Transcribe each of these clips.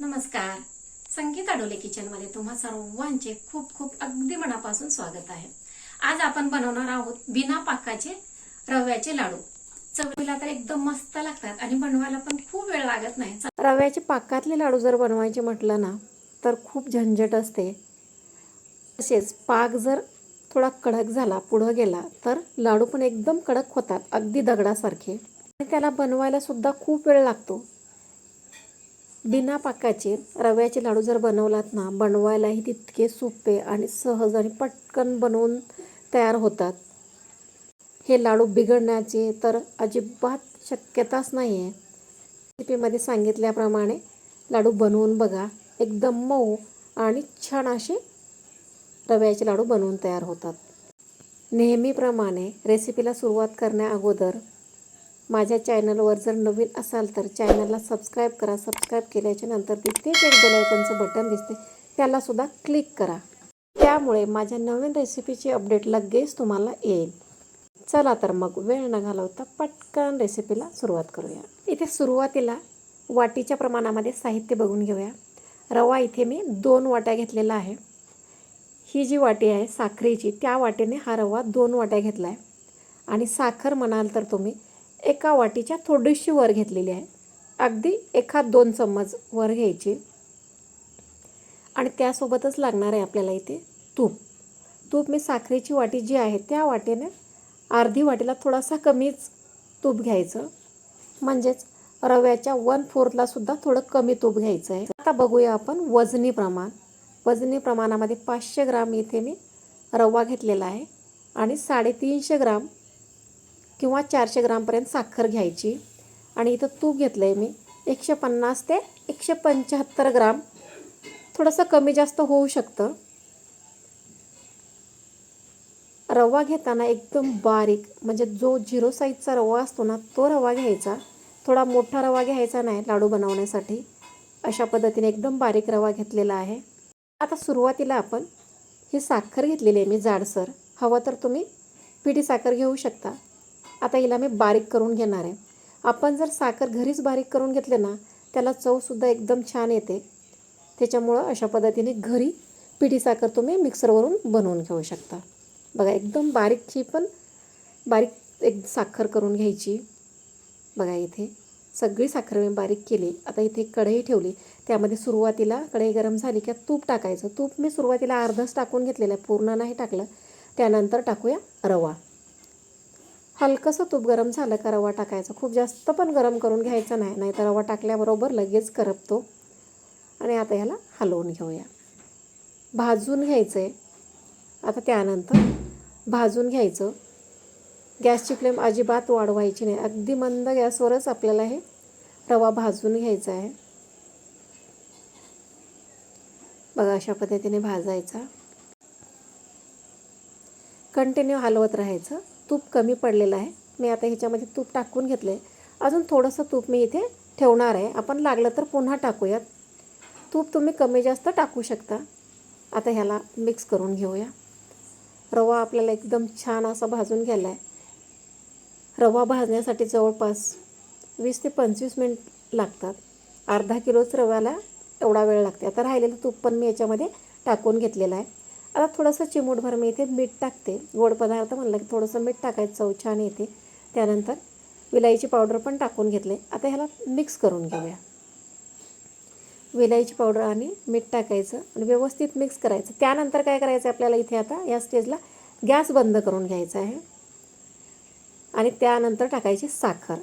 नमस्कार. संगीत आडोले किचनमध्ये तुम्हा सर्वांचे खूप खूप अगदी मनापासून स्वागत आहे. आज आपण बनवणार आहोत बिना पाकाचे रव्याचे लाडू. चवीला तर एकदम मस्त लागतात आणि बनवायला पण खूप वेळ लागत नाही. रव्याचे पाकातले लाडू जर बनवायचे म्हटलं ना तर खूप झंझट असते. तसेच पाक जर थोडा कडक झाला पुढं गेला तर लाडू पण एकदम कडक होतात अगदी दगडासारखे. आणि त्याला बनवायला सुद्धा खूप वेळ लागतो. बिना पाकाचे रव्याचे लाडू जर बनवलात ना बनवायलाही तितके सोपे आणि सहज आणि पटकन बनवून तयार होतात. हे लाडू बिघडण्याचे तर अजिबात शक्यताच नाही आहे रेसिपीमध्ये सांगितल्याप्रमाणे लाडू बनवून बघा. एकदम मऊ आणि छान असे रव्याचे लाडू बनवून तयार होतात. नेहमीप्रमाणे रेसिपीला सुरुवात करण्या अगोदर माझ्या चॅनलवर जर नवीन असाल तर चॅनलला सबस्क्राईब करा. सबस्क्राईब केल्याच्यानंतर तिथेच एक बेलायकनचं बटन दिसते. त्यालासुद्धा क्लिक करा. त्यामुळे माझ्या नवीन रेसिपीची अपडेट लगेच तुम्हाला येईल. चला तर मग वेळ न घालवता पटकन रेसिपीला सुरुवात करूया. इथे सुरुवातीला वाटीच्या प्रमाणामध्ये साहित्य बघून घेऊया. रवा इथे मी दोन वाट्या घेतलेला आहे. ही जी वाटी आहे साखरेची त्या वाटेने हा रवा दोन वाट्या घेतला आहे आणि साखर म्हणाल तर तुम्ही एका वाटीच्या थोडीशी वर घेतलेली आहे. अगदी एखाद दोन चम्मच वर घ्यायची. आणि त्यासोबतच लागणार आहे आपल्याला इथे तूप. तूप मी साखरेची वाटी जी आहे त्या वाटेने अर्धी वाटीला थोडासा कमीच तूप घ्यायचं. म्हणजेच रव्याच्या वन फोर्थला सुद्धा थोडं कमी तूप घ्यायचं आहे. आता बघूया आपण वजनी प्रमाण. वजनी प्रमाणामध्ये पाचशे ग्राम इथे मी रवा घेतलेला आहे. आणि साडेतीनशे ग्राम किंवा चारशे ग्रामपर्यंत साखर घ्यायची. आणि इथं तूप घेतलं आहे मी. एकशे पन्नास ते एकशे पंच्याहत्तर ग्राम. थोडंसं कमी जास्त होऊ शकतं. रवा घेताना एकदम बारीक म्हणजे जो झिरो साईजचा रवा असतो ना तो रवा घ्यायचा. थोडा मोठा रवा घ्यायचा नाही लाडू बनवण्यासाठी. अशा पद्धतीने एकदम बारीक रवा घेतलेला आहे. आता सुरुवातीला आपण ही साखर घेतलेली आहे मी जाडसर. हवं तर तुम्ही पिठी साखर घेऊ शकता. आता हिला मी बारीक करून घेणार आहे. आपण जर साखर घरीच बारीक करून घेतले ना त्याला चवसुद्धा एकदम छान येते. त्याच्यामुळं अशा पद्धतीने घरी पिठी साखर तुम्ही मिक्सरवरून बनवून घेऊ शकता. बघा एकदम बारीकची पण बारीक एक साखर करून घ्यायची. बघा इथे सगळी साखर मी बारीक केली. आता इथे कढई ठेवली. त्यामध्ये सुरुवातीला कढई गरम झाली की तूप टाकायचं. तूप मी सुरुवातीला अर्धच टाकून घेतलेलं आहे. पूर्ण नाही टाकलं. त्यानंतर टाकूया रवा. हलकंसं तूप गरम झालं का रवा टाकायचं. खूप जास्त पण गरम करून घ्यायचं नाही नाही तर रवा टाकल्याबरोबर लगेच करपतो. आणि आता ह्याला हलवून घेऊया. भाजून घ्यायचं आहे आता त्यानंतर भाजून घ्यायचं. गॅसची फ्लेम अजिबात वाढवायची नाही. अगदी मंद गॅसवरच आपल्याला हे रवा भाजून घ्यायचा आहे. बघा अशा पद्धतीने भाजायचा. कंटिन्यू हलवत राहायचं. तूप कमी पडलेलं आहे. मी आता ह्याच्यामध्ये तूप टाकून घेतलं आहे अजून थोडंसं तूप मी इथे ठेवणार आहे. आपण लागलं तर पुन्हा टाकूयात. तूप तुम्ही कमी जास्त टाकू शकता. आता ह्याला मिक्स करून घेऊया. रवा आपल्याला एकदम छान असा भाजून घ्यायला आहे रवा भाजण्यासाठी जवळपास वीस ते पंचवीस मिनिट लागतात. अर्धा किलोच रव्याला एवढा वेळ लागते. आता राहिलेलं तूप पण मी याच्यामध्ये टाकून घेतलेलं आहे. आता थोडंसं चिमूटभर मी इथे मीठ टाकते. गोड पदार्थ म्हणलं की थोडंसं मीठ टाकायचं चव छान येते. त्यानंतर विलायची पावडर पण टाकून घेतले. आता ह्याला मिक्स करून घेऊया. विलायची पावडर आणि मीठ टाकायचं आणि व्यवस्थित मिक्स करायचं. त्यानंतर काय करायचं आपल्याला इथे आता या स्टेजला गॅस बंद करून घ्यायचा आहे. आणि त्यानंतर टाकायची साखर.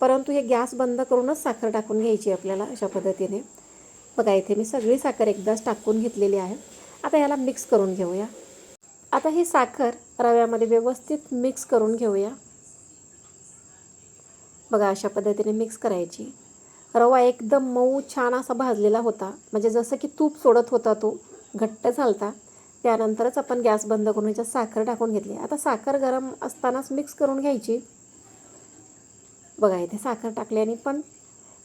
परंतु हे गॅस बंद करूनच साखर टाकून घ्यायची आपल्याला अशा पद्धतीने. बघा इथे मी सगळी साखर एकदाच टाकून घेतलेली आहे. आता ह्याला मिक्स करून घेऊया. आता ही साखर रव्यामध्ये व्यवस्थित मिक्स करून घेऊया. बघा अशा पद्धतीने मिक्स करायची. रवा एकदम मऊ छान असा भाजलेला होता. म्हणजे जसं की तूप सोडत होता तो घट्ट झालता. त्यानंतरच आपण गॅस बंद करून याच्यात साखर टाकून घेतली. आता साखर गरम असतानाच मिक्स करून घ्यायची. बघा इथे साखर टाकल्याने पण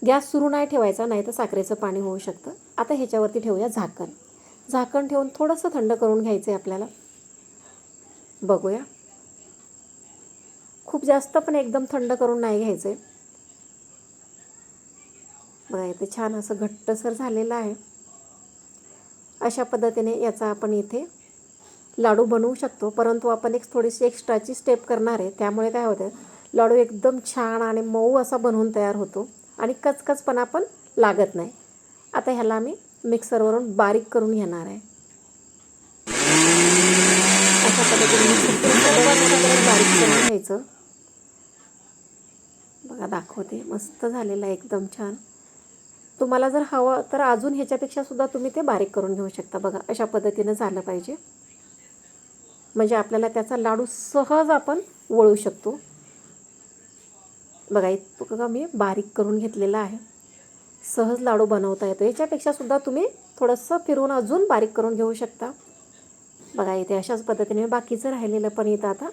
गॅस सुरू नाही ठेवायचा नाही तर साखरेचं पाणी होऊ शकतं. आता ह्याच्यावरती ठेवूया झाकण. झाकण ठेवून थोडंसं थंड करून घ्यायचं आहे आपल्याला. बघूया. खूप जास्त पण एकदम थंड करून नाही घ्यायचं आहे बघा इथे छान असं घट्टसर झालेलं आहे. अशा पद्धतीने याचा आपण इथे लाडू बनवू शकतो. परंतु आपण एक थोडीशी एक्स्ट्राची स्टेप करणार आहे. त्यामुळे काय होतं लाडू एकदम छान आणि मऊ असा बनवून तयार होतो. आणि कचकचपणा पण लागत नाही. आता ह्याला मी मिक्सरवरून बारीक करून घेणार आहे. अशा पद्धतीने बारीक करून घ्यायचं. बघा दाखवते. मस्त झालेलं आहे एकदम छान. तुम्हाला जर हवं तर अजून ह्याच्यापेक्षा सुद्धा तुम्ही ते बारीक करून घेऊ शकता. बघा अशा पद्धतीनं झालं पाहिजे. म्हणजे आपल्याला त्याचा लाडू सहज आपण वळू शकतो. बघा इतकं मी बारीक करून घेतलेला आहे. सहज लाडू बनवता येतो. याच्यापेक्षा सुद्धा तुम्ही थोडंसं फिरवून अजून बारीक करून घेऊ शकता. बघा इथे अशाच पद्धतीने बाकीचं राहिलेलं पण इथं आता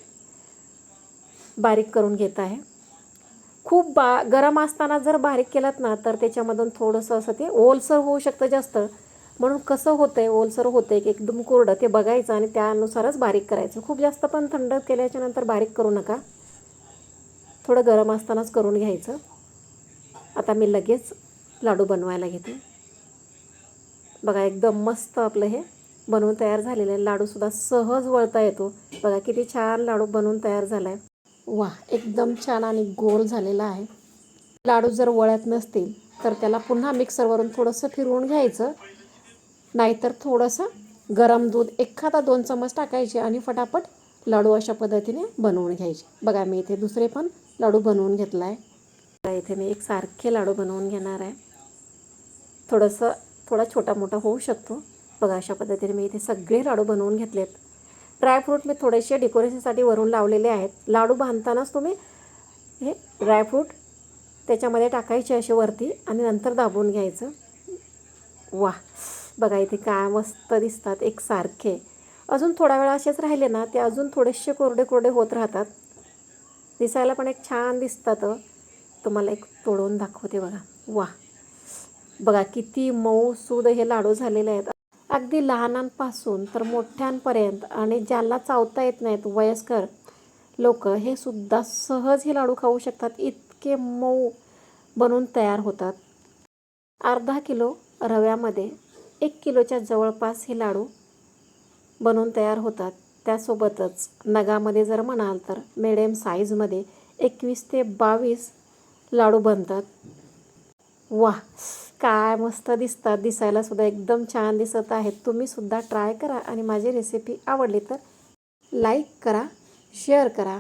बारीक करून घेत आहे. खूप बा गरम असताना जर बारीक केलात ना तर त्याच्यामधून थोडंसं असं ते ओलसर होऊ शकतं जास्त. म्हणून कसं होतं आहे ओलसर होतं आहे की एकदम कोरडं ते बघायचं आणि त्यानुसारच बारीक करायचं. खूप जास्त पण थंड केल्याच्यानंतर बारीक करू नका. थोडं गरम असतानाच करून घ्यायचं. आता मी लगेच लाडू बनवायला घेते. बघा एकदम मस्त आपलं हे बनवून तयार झालेलं आहे. लाडूसुद्धा सहज वळता येतो. बघा किती छान लाडू बनवून तयार झाला आहे वा एकदम छान आणि गोल झालेला आहे. लाडू जर वळत नसतील तर त्याला पुन्हा मिक्सरवरून थोडंसं फिरवून घ्यायचं. नाहीतर थोडंसं गरम दूध एखादा दोन चमच टाकायचे आणि फटाफट लाडू अशा पद्धतीने बनवून घ्यायचे. बघा मी इथे दुसरे पण लाडू बनवून घेतला आहे इथे मी एक सारखे लाडू बनवून घेणार आहे. थोडंसं थोडा छोटा मोठा होऊ शकतो. बघा अशा पद्धतीने मी इथे सगळे लाडू बनवून घेतलेत. ड्रायफ्रूट मी थोडेसे डेकोरेशनसाठी वरून लावलेले आहेत. लाडू बांधतानाच तुम्ही हे ड्रायफ्रूट त्याच्यामध्ये टाकायचे असे वरती आणि नंतर दाबून घ्यायचं. वा! बघा इथे काय मस्त दिसतात. एकसारखे अजून थोडा वेळ असेच राहिले ना ते अजून थोडेसे कोरडे कोरडे होत राहतात. दिसायला पण एक छान दिसतात तुम्हाला एक तोडून दाखवते बघा. वा! बघा किती मऊ सूद हे लाडू झालेले आहेत. अगदी लहानांपासून तर मोठ्यांपर्यंत आणि ज्याला चावता येत नाहीत वयस्कर लोक हे सुद्धा सहज हे लाडू खाऊ शकतात. इतके मऊ बनून तयार होतात. अर्धा किलो रव्यामध्ये एक किलोच्या जवळपास हे लाडू बनवून तयार होतात. त्यासोबतच नगामध्ये जर म्हणाल तर मिडियम साईजमध्ये एकवीस ते बावीस लाडू बनतात. वा काय मस्त दिसतात दिसायला सुद्धा एकदम छान दिसत आहेत. तुम्ही सुद्धा ट्राय करा आणि माझी रेसिपी आवडली तर लाईक करा शेअर करा.